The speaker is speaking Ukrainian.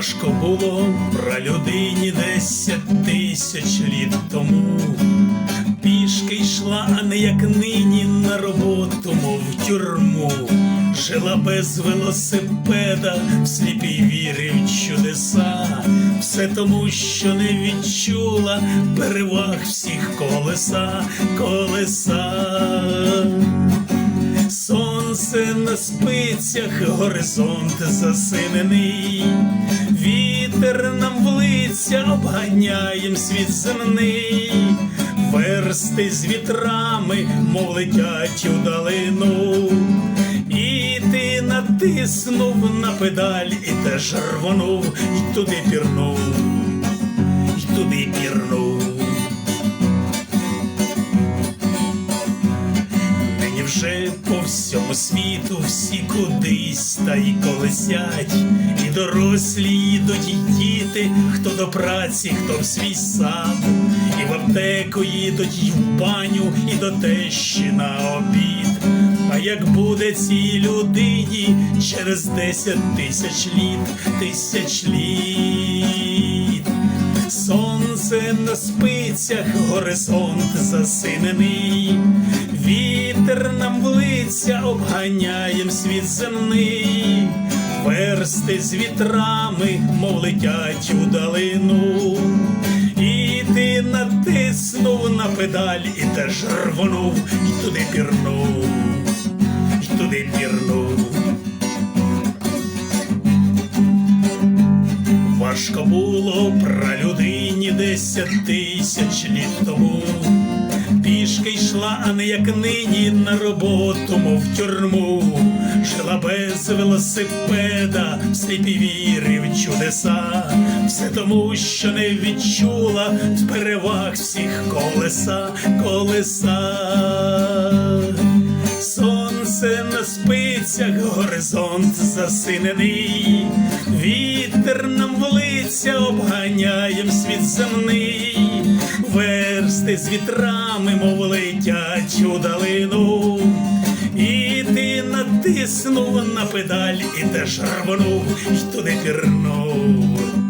Важко було пралюдині десять тисяч літ тому. Пішки йшла, а не як нині на роботу, мов тюрму. Жила без велосипеда, в сліпій вірі в чудеса, все тому, що не відчула переваг всіх колеса, колеса. Сонце на спицях, горизонт засинений, лиця обганяєм світ земний, версти з вітрами, мов летять у далину, і ти натиснув на педаль, і теж рвонув, і туди пірнув, і туди пірнув. Вже по всьому світу всі кудись та й колесять, і дорослі їдуть, і діти, хто до праці, хто в свій сад, і в аптеку їдуть, і в баню, і до тещі на обід. А як буде цій людині через десять тисяч літ, тисяч літ? Сонце на спицях, горизонт засинений, вітер нам в лиця обганяєм світ земний, версти з вітрами, мов летять у далину, і ти натиснув на педаль, і теж рвонув, і туди пірнув, і туди пірнув. Важко було десять тисяч літ тому. Пішки йшла, а не як нині на роботу, мов в тюрму. Жила без велосипеда, в сліпі віри в чудеса. Все тому, що не відчула переваг всіх колеса, колеса. Сонце на спицях, горизонт засинений, вітер нам в лиця обганяєм світ земний, версти з вітрами, мов летять у далину, і ти натиснув на педаль, і теж рвонув, і туди пірнув.